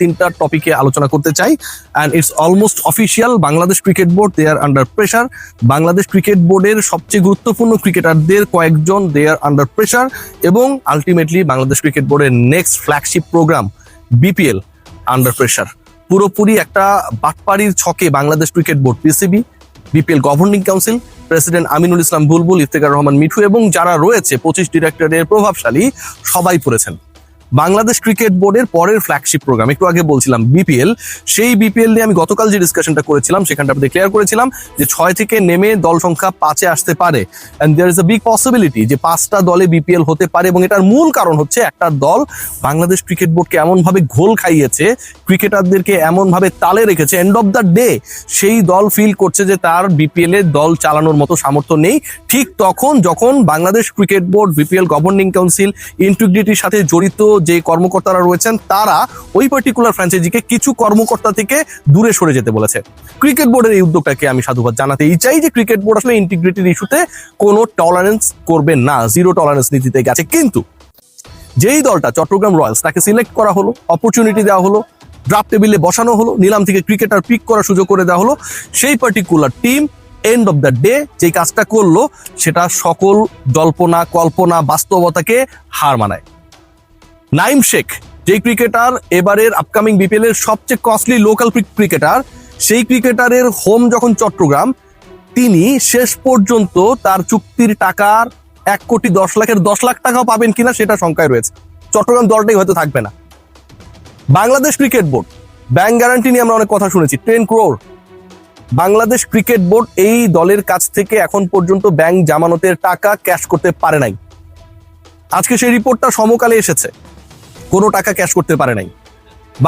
তিনটা টপিকে আলোচনা করতে চাই। And it's almost official Bangladesh cricket board they are under pressure Bangladesh cricket বোর্ডের সবচেয়ে গুরুত্বপূর্ণ ক্রিকেটারদের কয়েকজন দে আর আন্ডার প্রেশার এবং আলটিমেটলি বাংলাদেশ ক্রিকেট বোর্ডের next flagship program BPL under pressure পুরোপুরি একটা বাটপাড়ির ছকে Bangladesh cricket board PCB BPL governing council president Aminul Islam Bulbul Iftekhar Rahman Mithu এবং যারা রয়েছে, পঁচিশ ডিরেক্টরের প্রভাবশালী, সবাই পড়েছেন। বাংলাদেশ ক্রিকেট বোর্ডের পরের ফ্ল্যাগশিপ প্রোগ্রাম একটু আগে বলছিলাম বিপিএল সেই বিপিএল নিয়ে আমি গতকাল যে ডিসকাশনটা করেছিলাম, সেখানটা আপনি ক্লিয়ার করেছিলাম যে ছয় থেকে নেমে দল সংখ্যা পাঁচে আসতে পারে। And there is a big possibility যে পাঁচটা দলে বিপিএল হতে পারে এবং এটার মূল কারণ হচ্ছে একটা দল বাংলাদেশ ক্রিকেট বোর্ডকে এমনভাবে ঘোল খাইয়েছে, ক্রিকেটারদেরকে এমনভাবে তালে রেখেছে। এন্ড অফ দ্য ডে সেই দল ফিল করছে যে তার বিপিএল এর দল চালানোর মতো সামর্থ্য নেই। ঠিক তখন যখন Bangladesh cricket board BPL governing council ইন্টিগ্রিটির সাথে জড়িত যে কর্মকর্তারা রয়েছেন, তারা ওই পার্টিকুলার ফ্র্যাঞ্চাইজিকে কিছু কর্মকর্তা থেকে দূরে সরে যেতে বলেছে। ক্রিকেট বোর্ডের এই উদ্যোগটাকে আমি সাধুবাদ জানাতেই চাই যে ক্রিকেট বোর্ড আসলে ইন্টিগ্রিটির ইস্যুতে কোনো টলারেন্স করবে না জিরো টলারেন্স নীতিতে গেছে। কিন্তু যেই দলটা চট্টগ্রাম রয়্যালস তাকে সিলেক্ট করা হলো অপরচুনিটি দেওয়া হলো ড্রাফট টেবিলে বসানো হলো, নিলাম থেকে ক্রিকেটার পিক করার সুযোগ করে দেওয়া হলো, সেই particular team end of the day যে কাজটা করল, সেটা সকল জল্পনা, কল্পনা, বাস্তবতাকে হার মানায়। নাইম শেখ যে ক্রিকেটার এবারের আপকামিং বিপিএল এর সবচেয়ে কস্টলি লোকাল ক্রিকেটার সেই ক্রিকেটারের হোম যখন চট্টগ্রাম, তিনি শেষ পর্যন্ত তার চুক্তির টাকার এক কোটি দশ লাখের দশ লাখ টাকাও পাবেন কিনা সেটা শঙ্কায় রয়েছে। চট্টগ্রাম দলটাই হয়তো থাকবে না। Bangladesh cricket board bank guarantee নিয়ে আমরা অনেক কথা শুনেছি ten crore Bangladesh cricket board এই দলের কাছ থেকে এখন পর্যন্ত ব্যাংক জামানতের টাকা ক্যাশ করতে পারে নাই। আজকে সেই রিপোর্টটা সমকালে এসেছে। কোনো টাকা ক্যাশ করতে পারে নাই।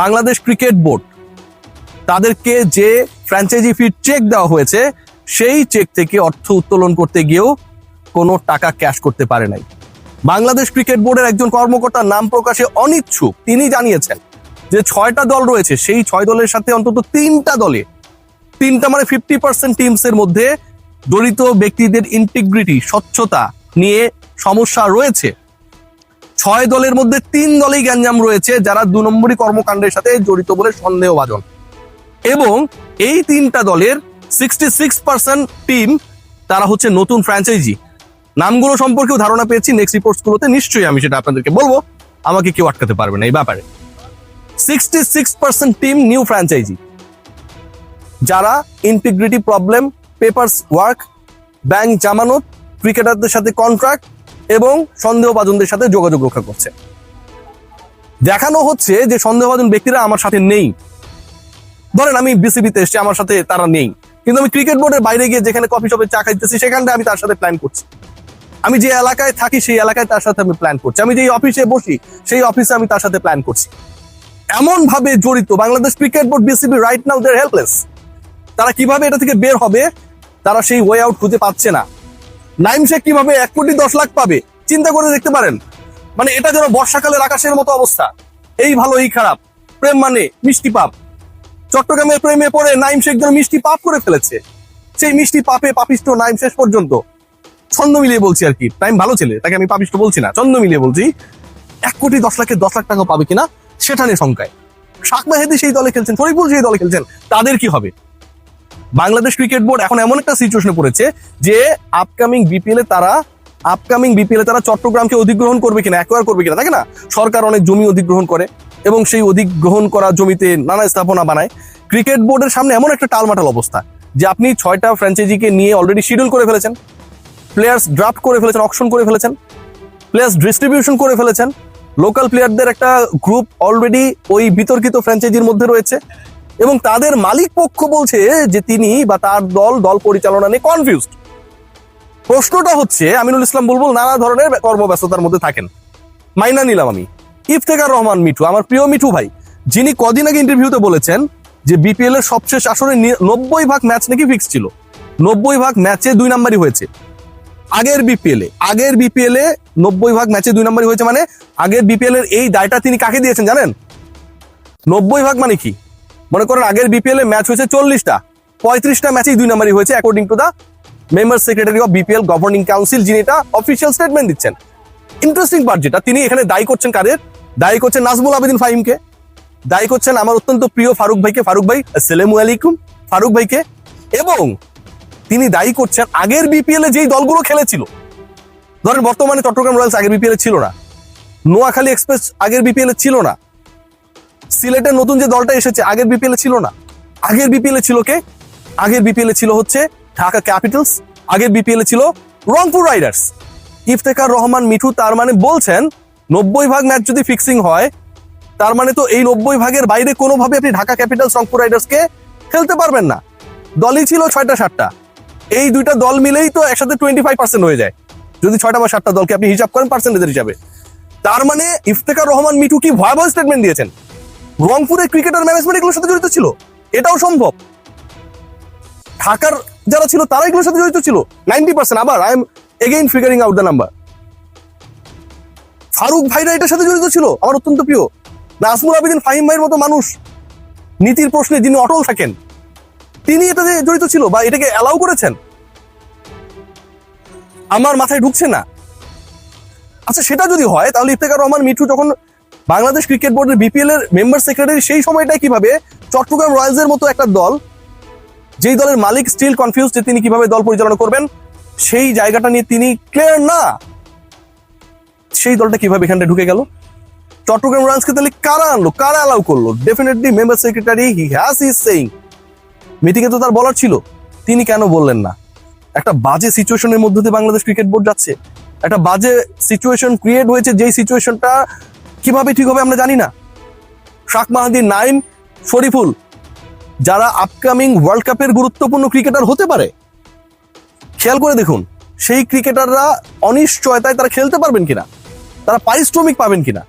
বাংলাদেশ ক্রিকেট বোর্ড তাদেরকে যে ফ্র্যাঞ্চাইজি ফি চেক দেওয়া হয়েছে, সেই চেক থেকে অর্থ উত্তোলন করতে গিয়েও কোনো টাকা ক্যাশ করতে পারে নাই। বাংলাদেশ ক্রিকেট বোর্ডের একজন কর্মকর্তার নাম প্রকাশে অনিচ্ছুক। তিনি জানিয়েছেন যে ছয়টা দল রয়েছে, সেই ছয় দলের সাথে অন্তত তিনটা দলে, তিনটা মানে ফিফটি পার্সেন্ট টিমস এর মধ্যে জড়িত ব্যক্তিদের ইন্টিগ্রিটি স্বচ্ছতা নিয়ে সমস্যা রয়েছে। ছয় দলের মধ্যে তিন দলেই গ্যাঞ্জাম রয়েছে যারা দু নম্বরই কর্মকাণ্ডের সাথে জড়িত বলে সন্দেহভাজন। এবং এই তিনটা দলের সিক্সটি সিক্স পার্সেন্ট টিম তারা হচ্ছে নতুন ফ্র্যাঞ্চাইজি নামগুলো সম্পর্কেও ধারণা পেয়েছি নেক্সট রিপোর্টস গুলোতে নিশ্চয়ই আমি সেটা আপনাদেরকে বলব। আমাকে কেউ আটকাতে পারবে না এই ব্যাপারে। Sixty six percent team new franchise যারা integrity problem papers work bank জামানত ক্রিকেটারদের সাথে কন্ট্রাক্ট এবং সন্দেহভাজনদের সাথে যোগাযোগ রক্ষা করছে। দেখানো হচ্ছে যে সন্দেহভাজন ব্যক্তিরা আমার সাথে নেই। ধরেন আমি বিসিবিতে এসছি, আমার সাথে তারা নেই। কিন্তু আমি ক্রিকেট বোর্ডের বাইরে গিয়ে যেখানে কফি শপে চা খাইতেছি, সেখানটা আমি তার সাথে প্ল্যান করছি। আমি যে এলাকায় থাকি, সেই এলাকায় তার সাথে আমি প্ল্যান করছি। আমি যেই অফিসে বসি, সেই অফিসে আমি তার সাথে প্ল্যান করছি। এমন ভাবে জড়িত Bangladesh cricket board, BCB right now they're helpless তারা কীভাবে এটা থেকে বের হবে, তারা সেই ওয়ে আউট খুঁজে পাচ্ছে না। নাইম শেখ কীভাবে এক কোটি দশ লাখ পাবে? চিন্তা করে দেখতে পারেন। মানে এটা যেন বর্ষাকালের আকাশের মতো অবস্থা। এই ভালো, এই খারাপ। প্রেম মানে মিষ্টি পাপ। চট্টগ্রামের প্রেমে পড়ে নাইম শেখ যেন মিষ্টি পাপ করে ফেলেছে। সেই মিষ্টি পাপে পাপিষ্ট নাইম শেষ পর্যন্ত। ছন্দ মিলিয়ে বলছি আর কি। টাইম ভালো ছেলে, তাকে আমি পাপিষ্ট বলছি না। ছন্দ মিলিয়ে বলছি, এক কোটি দশ লাখের দশ লাখ টাকা পাবে কিনা, সেটা নিয়ে শঙ্কায়। শাক মাহেদি সেই দলে খেলছেন, ফরিদপুর সেই দলে খেলছেন, তাদের কি হবে? বাংলাদেশ ক্রিকেট বোর্ড এখন এমন একটা সিচুয়েশনে পড়েছে যে আপকামিং বিপিএল এ তারা আপকামিং বিপিএল এ তারা চট্টগ্রামকে অধিগ্রহণ করবে কিনা অ্যাকোয়ার করবে কিনা তাকে না? সরকার অনেক জমি অধিগ্রহণ করে এবং সেই অধিগ্রহণ করা জমিতে নানা স্থাপনা বানায়। ক্রিকেট বোর্ডের সামনে এমন একটা টালমাটাল অবস্থা যে আপনি ছয়টা ফ্র্যাঞ্চাইজিকে নিয়ে অলরেডি শিডিউল করে ফেলেছেন প্লেয়ার্স ড্রাফট করে ফেলেছেন অকশন করে ফেলেছেন প্লেয়ার্স ডিস্ট্রিবিউশন করে ফেলেছেন লোকাল প্লেয়ারদের একটা গ্রুপ অলরেডি ওই বিতর্কিত ফ্র্যাঞ্চাইজির মধ্যে রয়েছে। এবং তাদের মালিক পক্ষ বলছে যে তিনি বা তার দল দল পরিচালনা নিয়ে কনফিউজড প্রশ্নটা হচ্ছে, আমিনুল ইসলাম বুলবুল নানা ধরনের কর্মব্যস্ততার মধ্যে থাকেন। মাইনা নিলাম আমি। ইফতেকার রহমান মিঠু, আমার প্রিয় মিঠু ভাই, যিনি কদিন আগে ইন্টারভিউতে বলেছেন যে বিপিএল এর সবশেষ আসরে নব্বই ভাগ ম্যাচ নাকি ফিক্স ছিল। নব্বই ভাগ ম্যাচে দুই নাম্বারই হয়েছে। আগের বিপিএল এ, আগের বিপিএল এ নব্বই ভাগ ম্যাচে দুই নাম্বারই হয়েছে মানে আগের বিপিএল এর এই দায়টা তিনি কাকে দিয়েছেন জানেন? নব্বই ভাগ মানে কি? মনে করেন আগের বিপিএল এ ম্যাচ হয়েছে চল্লিশটা। পঁয়ত্রিশটা ম্যাচেই দুই নাম্বারই হয়েছে according to the member secretary of BPL governing council যিনি এটা অফিসিয়াল স্টেটমেন্ট দিচ্ছেন। ইন্টারেস্টিং পার্ট যেটা, তিনি এখানে দায়ী করছেন কাদের? দায়ী করছেন নাজমুল আবেদিন ফাহিমকে। দায়ী করছেন আমার অত্যন্ত প্রিয় ফারুক ভাইকে, ফারুক ভাই, আসসালামু আলাইকুম, ফারুক ভাইকে। এবং তিনি দায়ী করছেন আগের বিপিএল এ যেই দলগুলো খেলেছিল। ধরেন বর্তমানে চট্টগ্রাম রয়্যালস আগের বিপিএল এ ছিল না। নোয়াখালী এক্সপ্রেস আগের বিপিএল এ ছিল না। সিলেটের নতুন যে দলটা এসেছে, আগের বিপিএল ছিল না। আগের বিপিএল ছিল কে? আগের বিপিএল ছিল হচ্ছে ঢাকা ক্যাপিটালস, আগের বিপিএল ছিল রংপুর রাইডার্স। ইফতেখার রহমান মিঠু তার মানে বলছেন, নব্বই ভাগ ম্যাচ যদি ফিক্সিং হয়, তার মানে তো এই নব্বই ভাগের বাইরে কোনোভাবে আপনি ঢাকা ক্যাপিটালস, রংপুর রাইডার্সকে খেলতে পারবেন না। দলই ছিল ছয়টা, সাতটা। এই দুইটা দল মিলেই তো একসাথে টোয়েন্টি ফাইভ পার্সেন্ট হয়ে যায়। যদি ছয়টা বা সাতটা দলকে আপনি হিসাব করেন পার্সেন্টেজের হিসাবে। তার মানে ইফতেখার রহমান মিঠু কি ভয়াবহ স্টেটমেন্ট দিয়েছেন? রংপুরের ক্রিকেটার ম্যানেজমেন্ট এগুলোর সাথে জড়িত ছিল? এটাও সম্ভব। ঢাকার যারা ছিল তারা এগুলোর সাথে জড়িত ছিল। Ninety percent. আবার I am again figuring out the number Faruk ভাইরা এটার সাথে জড়িত ছিল? আমার অত্যন্ত প্রিয়। নাজমুল আবেদিন ফাহিম ভাইয়ের মতো মানুষ নীতির প্রশ্নে যিনি অটল থাকেন, তিনি এটাতে জড়িত ছিল বা এটাকে অ্যালাউ করেছেন? আমার মাথায় ঢুকছে না। আচ্ছা সেটা যদি হয়, তাহলে ইফতেখার রহমান মিঠু যখন বাংলাদেশ ক্রিকেট বোর্ডের বিপিএল এর মেম্বার সেক্রেটারি সেই সময়টায় কীভাবে চট্টগ্রাম রয়্যালসের মতো একটা দল, যেই দলের মালিক স্টিল কনফিউজ যে তিনি কীভাবে দল পরিচালনা করবেন, সেই জায়গাটা নিয়ে তিনি ক্লিয়ার না, সেই দলটা কীভাবে এখানটা ঢুকে গেল? চট্টগ্রাম রয়্যালসকে তাহলে কারা আনলো? কারা অ্যালাউ করল? Definitely member secretary he has is saying মিটিংয়ে তো তার বলার ছিল। তিনি কেন বললেন না? একটা বাজে সিচুয়েশনের মধ্যে দিয়ে বাংলাদেশ ক্রিকেট বোর্ড যাচ্ছে। একটা বাজে সিচুয়েশন ক্রিয়েট হয়েছে, যেই সিচুয়েশনটা কীভাবে ঠিক হবে আমরা জানি না। শাক মাহাদি নাইম শরীফুল, যারা আপকামিং ওয়ার্ল্ড কাপের গুরুত্বপূর্ণ ক্রিকেটার হতে পারে, খেয়াল করে দেখুন, সেই ক্রিকেটাররা অনিশ্চয়তায় তারা খেলতে পারবেন কিনা, তারা পারিশ্রমিক পাবেন কিনা,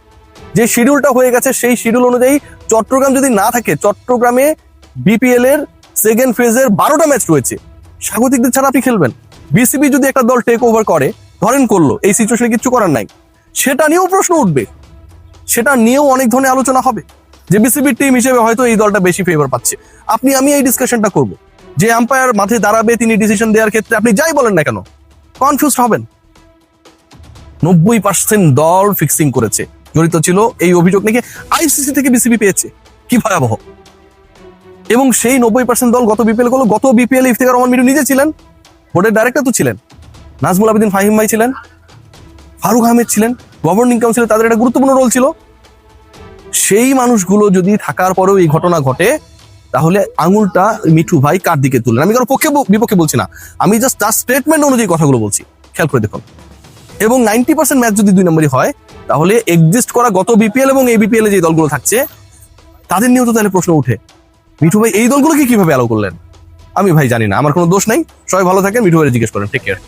যে শিডিউলটা হয়ে গেছে সেই শিডিউল অনুযায়ী চট্টগ্রাম যদি না থাকে, চট্টগ্রামে বিপিএল এর সেকেন্ড ফেজের বারোটা ম্যাচ রয়েছে। স্বাগতিকদের ছাড়া আপনি খেলবেন। বিসিবি যদি একটা দল টেক ওভার করে, ধরেন করল, এই সিচুয়েশনে কিছু করার নাই। সেটা নিয়েও প্রশ্ন উঠবে। সেটা নিয়েও অনেক ধরনের আলোচনা হবে। যে বিসিবির টিম হিসেবে হয়তো এই দলটা বেশি ফেভার পাচ্ছে। আপনি, আমি এই ডিসকাশনটা করব। যে আম্পায়ার মাঠে দাঁড়াবে, তিনি ডিসিশন দেওয়ার ক্ষেত্রে আপনি যাই বলেন না কেন কনফিউজ হবেন। নব্বই পার্সেন্ট দল ফিক্সিং করেছে। জড়িত ছিল এই অভিযোগ নাকি আইসিসি থেকে বিসিবি পেয়েছে। কি ভয়াবহ। এবং সেই নব্বই পার্সেন্ট দল গত বিপিএলগুলো গত বিপিএল ইফতেখার রহমান মিটু নিজে ছিলেন বোর্ডের ডাইরেক্টর তো ছিলেন। নাজমুল আবেদিন ফাহিম ভাই ছিলেন, ফারুক আহমেদ ছিলেন। গভর্নিং কাউন্সিলে তাদের একটা গুরুত্বপূর্ণ রোল ছিল। সেই মানুষগুলো যদি থাকার পরেও এই ঘটনা ঘটে, তাহলে আঙুলটা মিঠু ভাই কার দিকে তুললেন? আমি কারও পক্ষে বিপক্ষে বলছি না। আমি জাস্ট তার স্টেটমেন্ট অনুযায়ী কথাগুলো বলছি। খেয়াল করে দেখুন। এবং নাইনটি পার্সেন্ট ম্যাচ যদি দুই নম্বরই হয়, তাহলে এক্সিস্ট করা গত বিপিএল এবং এই বিপিএল যে দলগুলো থাকছে, তাদের নিয়েও তো তাহলে প্রশ্ন উঠে মিঠু ভাই এই দলগুলোকে কীভাবে অ্যালাউ করলেন? আমি ভাই জানি না। আমার কোনো দোষ নাই। সবাই ভালো থাকেন। মিঠু ভাই জিজ্ঞেস করেন। Take care